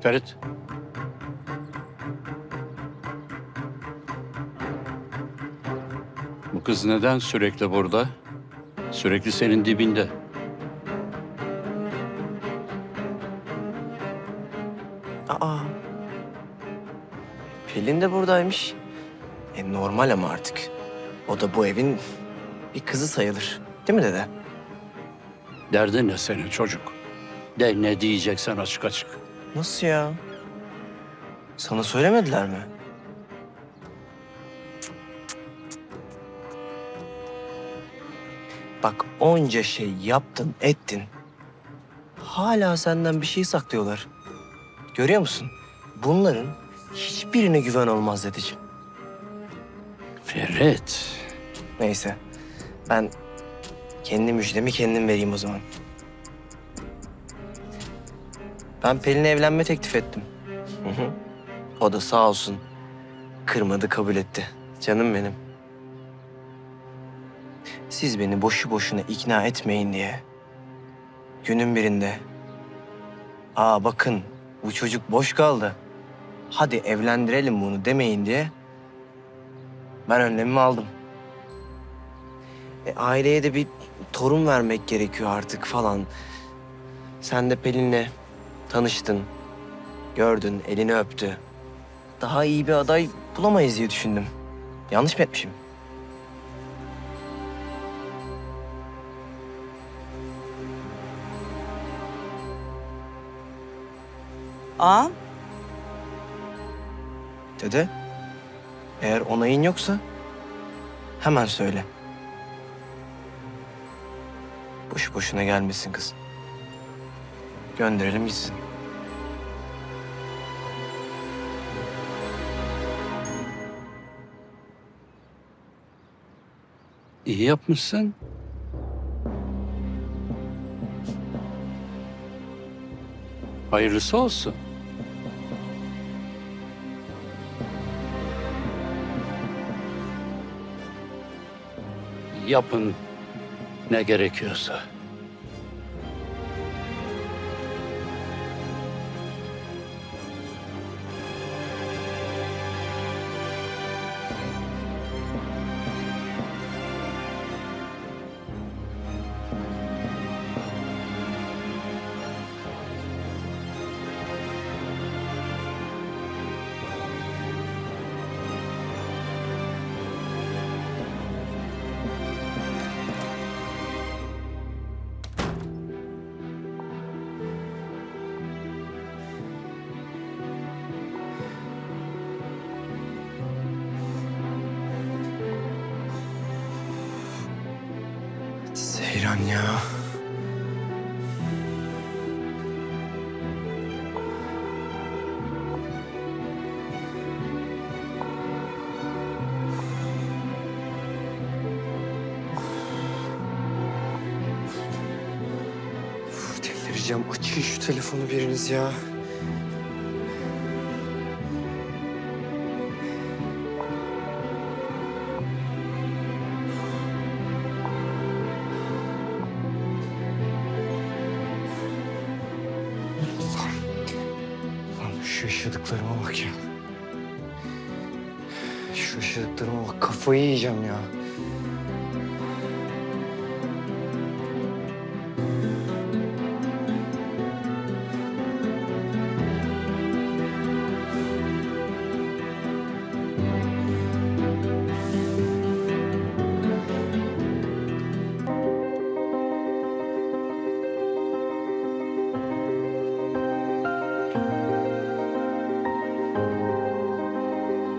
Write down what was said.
Ferit. Bu kız neden sürekli burada? Sürekli senin dibinde. Aa. Pelin de buradaymış. E normal ama artık. O da bu evin bir kızı sayılır. Değil mi dede? Derdin ne senin çocuk? De ne diyeceksen açık açık. Nasıl ya? Sana söylemediler mi? Bak onca şey yaptın, ettin. Hala senden bir şey saklıyorlar. Görüyor musun? Bunların hiçbirine güven olmaz dedeciğim. Ferit. Neyse. Ben kendi müjdemi kendim vereyim o zaman. Ben Pelin'e evlenme teklif ettim. Hı hı. O da sağ olsun kırmadı kabul etti. Canım benim. Siz beni boşu boşuna ikna etmeyin diye. Günün birinde. Aa bakın bu çocuk boş kaldı. Hadi evlendirelim bunu demeyin diye. Ben önlemimi aldım. E, aileye de bir torun vermek gerekiyor artık falan. Sen de Pelin'le tanıştın, gördün, elini öptü. Daha iyi bir aday bulamayız diye düşündüm. Yanlış mı etmişim? Ağam, Dede, eğer onayın yoksa hemen söyle. Boş boşuna gelmesin kız. Gönderelim gitsin. İyi yapmışsın. Hayırlısı olsun. Yapın ne gerekiyorsa. Seyran ya. Uf, delireceğim. Açın şu telefonu biriniz ya. Şu yaşadıklarıma bak ya. Şu yaşadıklarıma bak kafayı yiyeceğim ya.